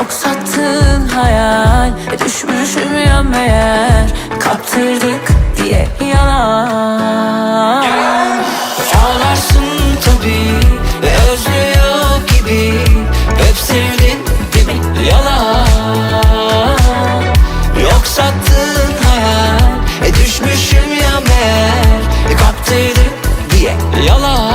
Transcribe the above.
Çok sattığın hayal e, Düşmüşüm ya meğer. Kaptırdık diye yalan. Ağlarsın tabi Özlüyor gibi. Hep sevdin değil yalan. Yok sattığın hayal e, Düşmüşüm ya meğer. Kaptırdık diye yalan.